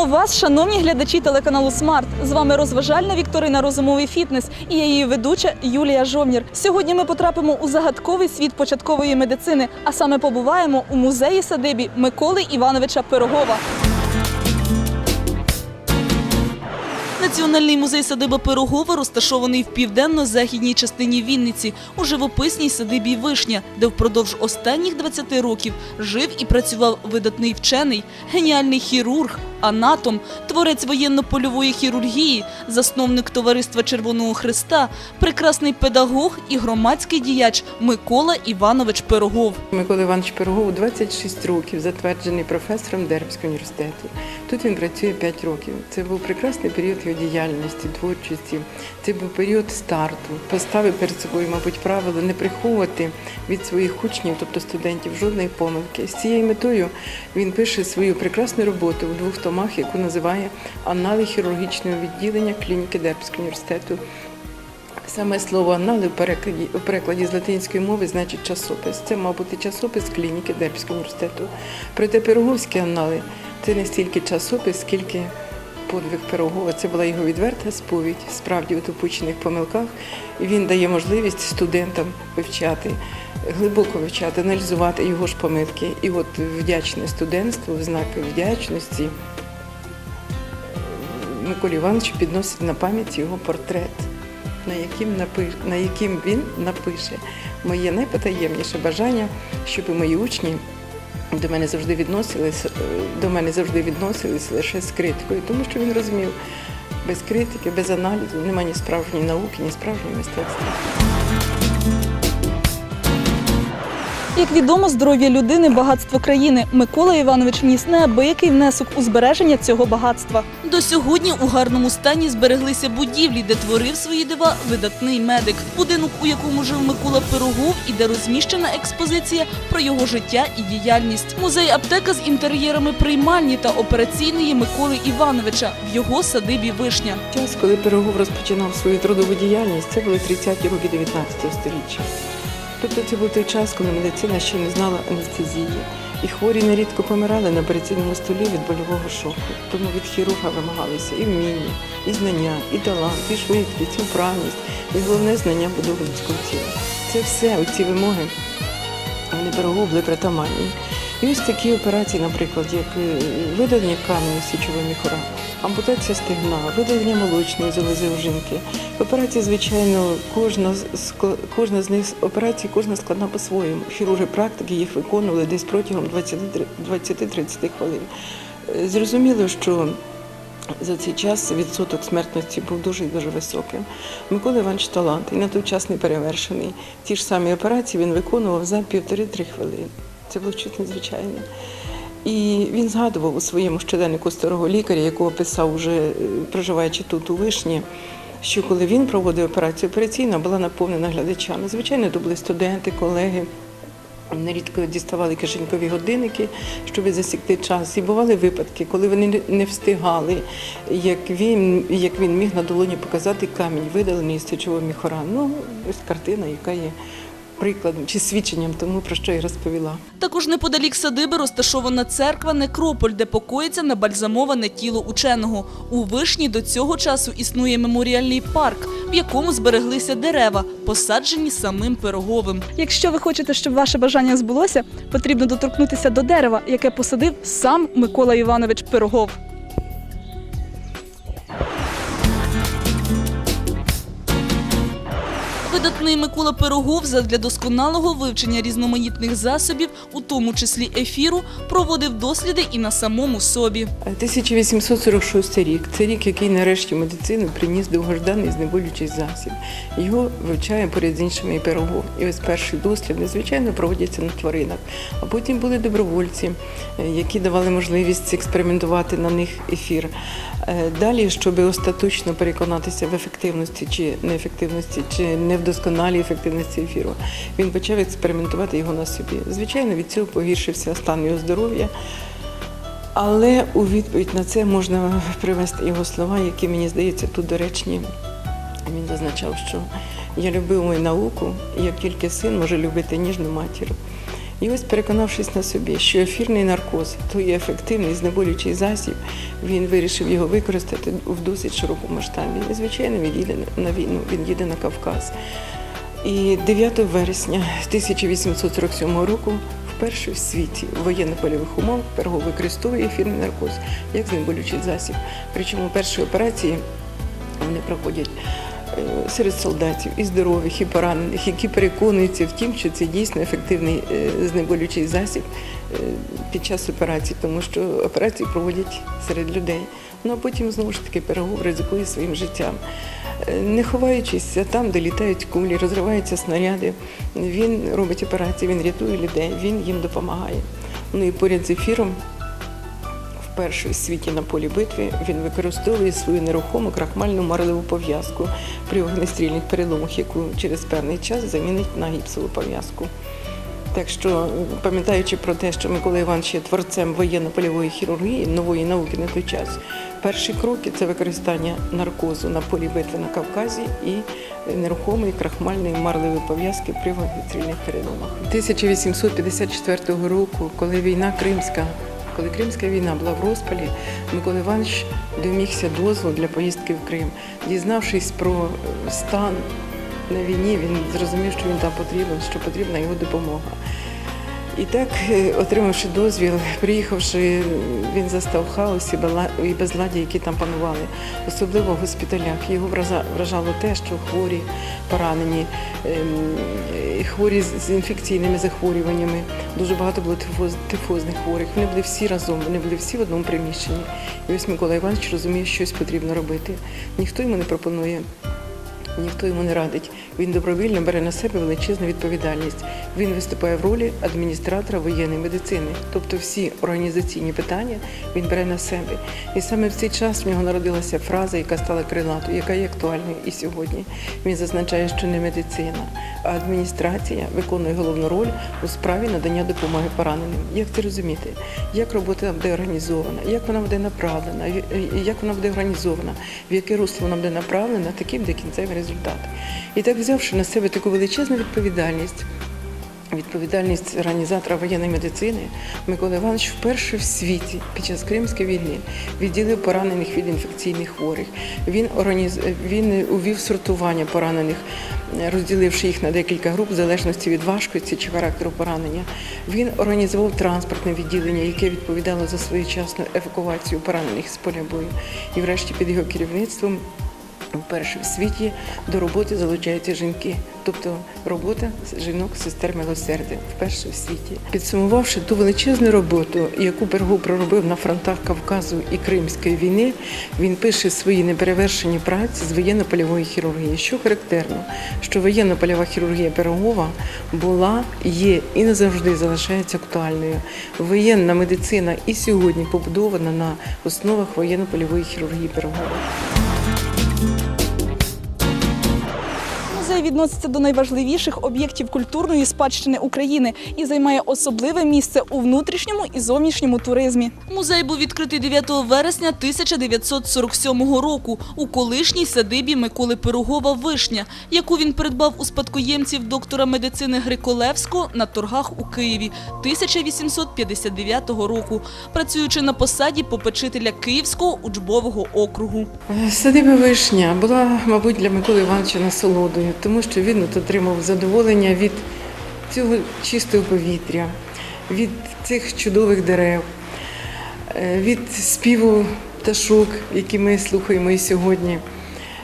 Вітаємо вас, шановні глядачі телеканалу Смарт. З вами розважальна вікторина Розумовий фітнес і я її ведуча Юлія Жовнір. Сьогодні ми потрапимо у загадковий світ початкової медицини, а саме побуваємо у музеї садибі Миколи Івановича Пирогова. Національний музей садиба Пирогова розташований в південно-західній частині Вінниці у живописній садибі Вишня, де впродовж останніх 20 років жив і працював видатний вчений, геніальний хірург, анатом, творець воєнно-польової хірургії, засновник товариства Червоного Христа, прекрасний педагог і громадський діяч Микола Іванович Пирогов. Микола Іванович Пирогов 26 років, затверджений професором Дербського університету. Тут він працює 5 років. Це був прекрасний період його діяльності, творчості. Це був період старту. Поставив перед собою, мабуть, правило не приховувати від своїх учнів, тобто студентів, жодної помилки. З цією метою він пише свою прекрасну роботу в двох томах, яку називає Анали хірургічного відділення клініки Дербського університету. Саме слово анали в перекладі, у перекладі з латинської мови значить часопис. Це, мав бути часопис клініки Дербського університету. Проте пироговські анали це не стільки часопис, скільки подвиг Пирогова. Це була його відверта сповідь, справді у допущених помилках. І він дає можливість студентам вивчати, глибоко вивчати, аналізувати його ж помилки. І от вдячне студентство, в знак вдячності Миколі Івановичу підносить на пам'ять його портрет, на яким, напи... на яким він напише моє найпотаємніше бажання, щоб мої учні до мене завжди відносились, е, до мене завжди відносились лише з критикою, тому що він розумів, без критики, без аналізу немає ні справжньої науки, ні справжнього мистецтва. Як відомо, здоров'я людини багатство країни. Микола Іванович вніс неабиякий внесок у збереження цього багатства. До сьогодні у гарному стані збереглися будівлі, де творив свої дива видатний медик. Будинок, у якому жив Микола Пирогов, і де розміщена експозиція про його життя і діяльність. Музей аптека з інтер'єрами приймальні та операційної Миколи Івановича в його садибі Вишня. Час, коли Пирогов розпочинав свою трудову діяльність, це були 30-ті роки 19 століття. Тобто це був той час, коли медицина ще не знала анестезії, і хворі нерідко помирали на операційному столі від больового шоку. Тому від хірурга вимагалися і вміння, і знання, і талант, і швидкість, і вправність, і головне знання будови людського тіла. Це все, оці вимоги, вони Пирогов були притаманні. І ось такі операції, наприклад, як е, видалення каменю січового міхора, ампутація стегна, видалення молочної залози у жінки. Операції, звичайно, кожна з кожна з них операцій, кожна складна по-своєму. Хірурги практики їх виконували десь протягом 20 20-30 хвилин. Е, Зрозуміло, що за цей час відсоток смертності був дуже і дуже високим. Микола Іванович і на той час не перевершений. Ті ж самі операції він виконував за півтори-три хвилини. Це було щось надзвичайне. І він згадував у своєму щоденнику старого лікаря, якого писав уже е, проживаючи тут у Вишні, що коли він проводив операцію, операційна була наповнена глядачами. Звичайно, то були студенти, колеги. Нерідко діставали кишенькові годинники, щоб засікти час. І бували випадки, коли вони не- встигали, як він, як він міг на долоні показати камінь, видалений з сечового міхора. Ну, ось картина, яка є прикладом чи свідченням тому, про що я розповіла. Також неподалік садиби розташована церква Некрополь, де покоїться набальзамоване тіло ученого. У вишні до цього часу існує меморіальний парк, в якому збереглися дерева, посаджені самим пироговим. Якщо ви хочете, щоб ваше бажання збулося, потрібно доторкнутися до дерева, яке посадив сам Микола Іванович Пирогов. Видатний Микола Пирогов задля досконалого вивчення різноманітних засобів, у тому числі ефіру, проводив досліди і на самому собі. 1846 рік це рік, який нарешті медицину приніс довгожданий знеболюючий засіб. Його вивчає поряд з іншими і пирогов. І ось перші досліди, звичайно, проводяться на тваринах. А потім були добровольці, е, які давали можливість експериментувати на них ефір. Е, Далі, щоб остаточно переконатися в ефективності чи неефективності, чи невдосконалій ефективності ефіру, він почав експериментувати його на собі. Звичайно, від цього погіршився стан його здоров'я. Але у відповідь на це можна привести його слова, які мені здається тут доречні. Він зазначав, що я любив мою науку, як тільки син може любити ніжну матір. І ось переконавшись на собі, що ефірний наркоз то є ефективний знеболюючий засіб, він вирішив його використати в досить широкому масштабі. І, звичайно, він їде на війну, він їде на Кавказ. І 9 вересня 1847 року вперше в світі в воєнно-польових умовах Перго використовує ефірний наркоз як знеболючий засіб. Причому перші операції вони проходять е, серед солдатів і здорових, і поранених, які переконуються в тім, що це дійсно ефективний е, знеболючий засіб е, під час операції, тому що операції проводять серед людей. Ну а потім знову ж таки переговор ризикує своїм життям. Е, Не ховаючись там, де літають кулі, розриваються снаряди, він робить операції, він рятує людей, він їм допомагає. Ну і поряд з ефіром вперше у світі на полі битви він використовує свою нерухому крахмальну марлеву пов'язку при вогнестрільних переломах, яку через певний час замінить на гіпсову пов'язку. Так що, пам'ятаючи про те, що Микола Іванович є творцем воєнно-польової хірургії, нової науки на той час, перші кроки це використання наркозу на полі битви на Кавказі і нерухомої крахмальної марлевої пов'язки при вогнестрільних переломах. 1854 року, коли війна кримська коли Кримська війна була в розпалі, Микола Іванович домігся дозволу для поїздки в Крим. Дізнавшись про стан на війні, він зрозумів, що він там потрібен, що потрібна його допомога. І так, е, отримавши дозвіл, приїхавши, він застав хаос і бела- і безладдя, які там панували, особливо в госпіталях. Його вражало те, що хворі, поранені, ем, хворі з- інфекційними захворюваннями. Дуже багато було тифоз, тифозних хворих. Вони були всі разом, вони були всі в одному приміщенні. І ось Микола Іванович розуміє, що щось потрібно робити. Ніхто йому не пропонує. Ніхто йому не радить. Він добровільно бере на себе величезну відповідальність. Він виступає в ролі адміністратора воєнної медицини, тобто всі організаційні питання він бере на себе. І саме в цей час в нього народилася фраза, яка стала крилатою, яка є актуальною і сьогодні. Він зазначає, що не медицина, а адміністрація виконує головну роль у справі надання допомоги пораненим. Як це розуміти? Як робота буде організована, як вона буде направлена, як вона буде організована, в яке русло вона буде направлена, таким буде кінцевий результат. І так, взявши на себе таку величезну відповідальність, відповідальність організатора воєнної медицини, Микола Іванович вперше в світі під час Кримської війни відділив поранених від інфекційних хворих. Він організ... він увів сортування поранених, розділивши їх на декілька груп в залежності від важкості чи характеру поранення. Він організував транспортне відділення, яке відповідало за своєчасну евакуацію поранених з поля бою. І врешті під його керівництвом Вперше в світі до роботи залучаються жінки, тобто робота жінок сестер милосердя вперше в світі. Підсумувавши ту величезну роботу, яку Пергу проробив на фронтах Кавказу і Кримської війни, він пише свої неперевершені праці з воєнно-польової хірургії. Що характерно, що воєнно-польова хірургія Пирогова була, є і назавжди залишається актуальною. Воєнна медицина і сьогодні побудована на основах воєнно-польової хірургії Пирогова. Музей відноситься до найважливіших об'єктів культурної спадщини України і займає особливе місце у внутрішньому і зовнішньому туризмі. Музей був відкритий 9 вересня 1947 року у колишній садибі Миколи Пирогова Вишня, яку він придбав у спадкоємців доктора медицини Гриколевського на торгах у Києві 1859 року, працюючи на посаді попечителя Київського учбового округу. Садиба вишня була, мабуть, для Миколи Івановича насолодою, тому що він от отримав задоволення від цього чистого повітря, від цих чудових дерев, е, від співу пташок, які ми слухаємо і сьогодні.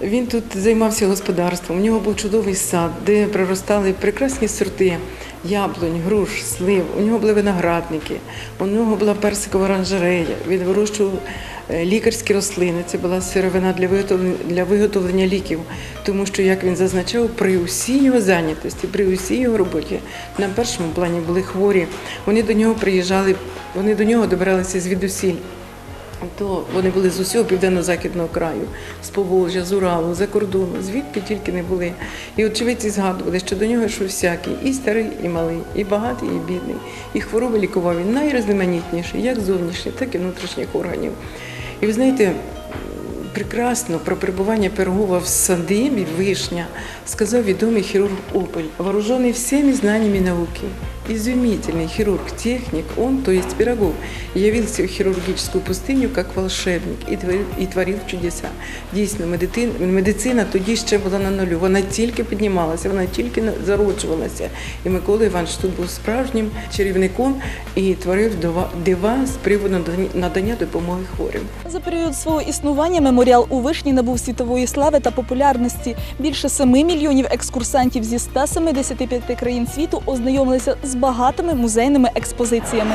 Він тут займався господарством. У нього був чудовий сад, де проростали прекрасні сорти яблунь, груш, слив. У нього були виноградники, у нього була персикова оранжерея. Він вирощував лікарські рослини. Це була сировина для виготовлення, для виготовлення ліків. Тому що, як він зазначав, при усій його зайнятості, при усій його роботі на першому плані були хворі. Вони до нього приїжджали, вони до нього добиралися звідусіль. То вони були з усього південно-західного краю, з Поволжя, з Уралу, за кордону, звідки тільки не були. І очевидці згадували, що до нього йшов всякий, і старий, і малий, і багатий, і бідний. І хвороби лікував він найрізноманітніші, як зовнішніх, так і внутрішніх органів. І ви знаєте, прекрасно про перебування Пирогова в садибі вишня сказав відомий хірург Опель, вооружений всіми знаннями науки. Изумительный хирург-техник, он, то есть Пирогов, явился в хирургическую пустыню как волшебник і творив, і творив чудеса. Дійсно, медицина, медицина тоді ще була на нулю. Вона тільки піднімалася, вона тільки зароджувалася. І Микола Іванович тут був справжнім чарівником і творив дива- з приводу надання допомоги хворим. За період свого існування меморіал у Вишні набув світової слави та популярності. Більше 7 мільйонів екскурсантів зі 175 країн світу ознайомилися з багатими музейними експозиціями.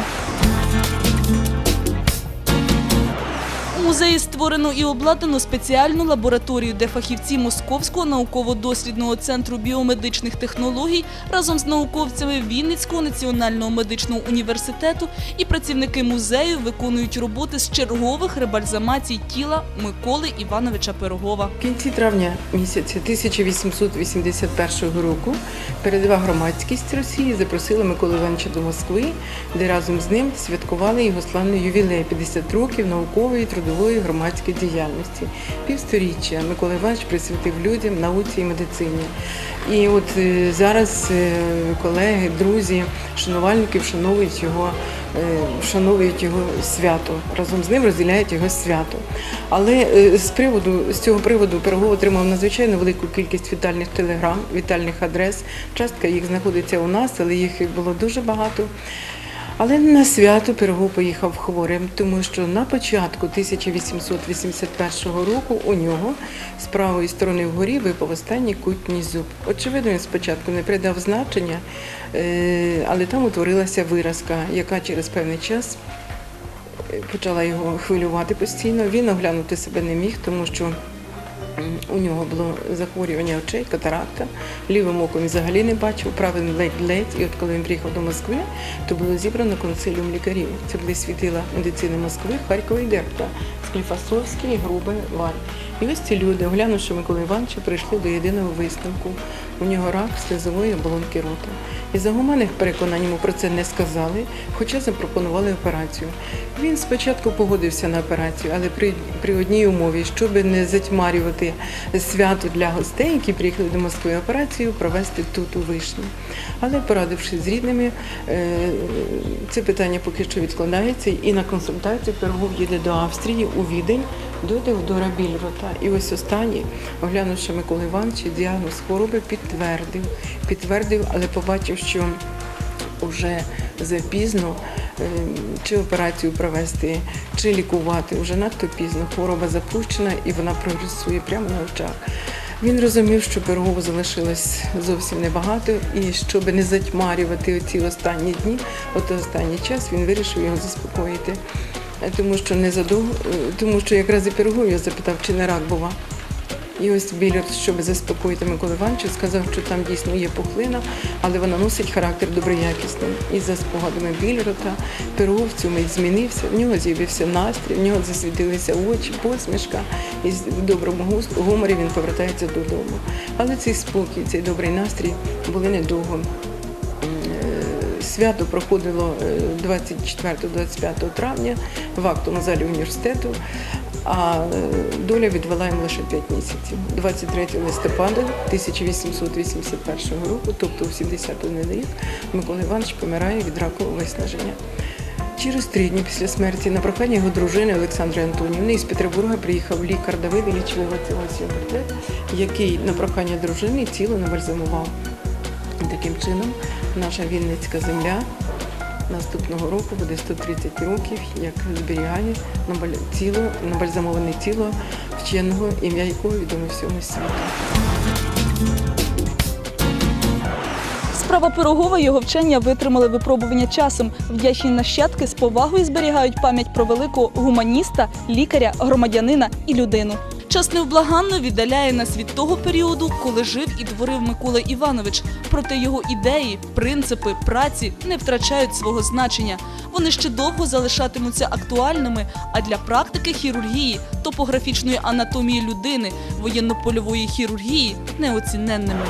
Музеї створено і обладнано спеціальну лабораторію, де фахівці Московського науково-дослідного центру біомедичних технологій разом з науковцями Вінницького національного медичного університету і працівники музею виконують роботи з чергових ребальзамацій тіла Миколи Івановича Пирогова. В кінці травня місяця 1881 року передова громадськість Росії запросила Миколу Івановича до Москви, де разом з ним святкували його славний ювілей 50 років наукової трудової громадської діяльності. Півсторіччя Микола Іванович присвятив людям, науці і медицині. І от е, зараз е, колеги, друзі, шанувальники вшановують його, е, вшановують його свято. Разом з ним розділяють його свято. Але з приводу з цього приводу Пирогов отримав надзвичайно велику кількість вітальних телеграм, вітальних адрес. Частка їх знаходиться у нас, але їх було дуже багато. Але на свято Пирогов поїхав хворим, тому що на початку 1881 року у нього з правої сторони вгорі випав останній кутній зуб. Очевидно, він спочатку не придав значення, е, але там утворилася виразка, яка через певний час е, почала його хвилювати постійно. Він оглянути себе не міг, тому що у нього було захворювання очей, катаракта. Лівим оком він взагалі не бачив, правим ледь-ледь. І от коли він приїхав до Москви, то було зібрано консиліум лікарів. Це були світила медицини Москви, Харкова і Дерпта, Скліфасовський, Грубе, Валь. І ось ці люди, оглянувши Микола Івановича, прийшли до єдиного висновку. У нього рак слизової оболонки рота. І за гуманних переконань йому про це не сказали, хоча запропонували операцію. Він спочатку погодився на операцію, але при, при одній умові, щоб не затьмарювати свято для гостей, які приїхали до Москви, операцію провести тут у Вишні. Але порадившись з рідними, е, це питання поки що відкладається, і на консультацію Пирогов їде до Австрії у Відень до Теодора Більрота. І ось останній, оглянувши Миколи Івановича, діагноз хвороби підтвердив, підтвердив, але побачив, що вже запізно е, чи операцію провести, чи лікувати. Вже надто пізно. Хвороба запущена і вона прогресує прямо на очах. Він розумів, що Пирогову залишилось зовсім небагато, і щоб не затьмарювати оці останні дні, от останній час він вирішив його заспокоїти. Е, Тому що не задовго, е, тому що якраз і Пирогов його запитав, чи не рак бува. І ось Білярд, щоб заспокоїти Миколу Івановича, сказав, що там дійсно є пухлина, але вона носить характер доброякісний. І за спогадами Білярда Пирогов в цю змінився, в нього з'явився настрій, в нього засвітилися очі, посмішка, і в доброму гуморі він повертається додому. Але цей спокій, цей добрий настрій були недовго. Е, Свято проходило е, 24-25 травня в актовому залі університету, а е, доля відвела їм лише 5 місяців. 23 листопада 1881 року, тобто в 71 рік, Микола Іванович помирає від ракового виснаження. Через три дні після смерті на прохання його дружини Олександри Антонівни із Петербурга приїхав лікар Давид Ілліч Левацьовий портрет, який на прохання дружини тіло набальзамував. Таким чином, наша Вінницька земля наступного року буде 130 років, як зберігає тіло, набальзамоване тіло вченого, ім'я якого відомо всьому світу. Справа Пирогова його вчення витримали випробування часом. Вдячні нащадки з повагою зберігають пам'ять про великого гуманіста, лікаря, громадянина і людину. Час невблаганно віддаляє нас від того періоду, коли жив і творив Микола Іванович. Проте його ідеї, принципи праці не втрачають свого значення. Вони ще довго залишатимуться актуальними, а для практики хірургії, топографічної анатомії людини, воєнно-польової хірургії неоціненними.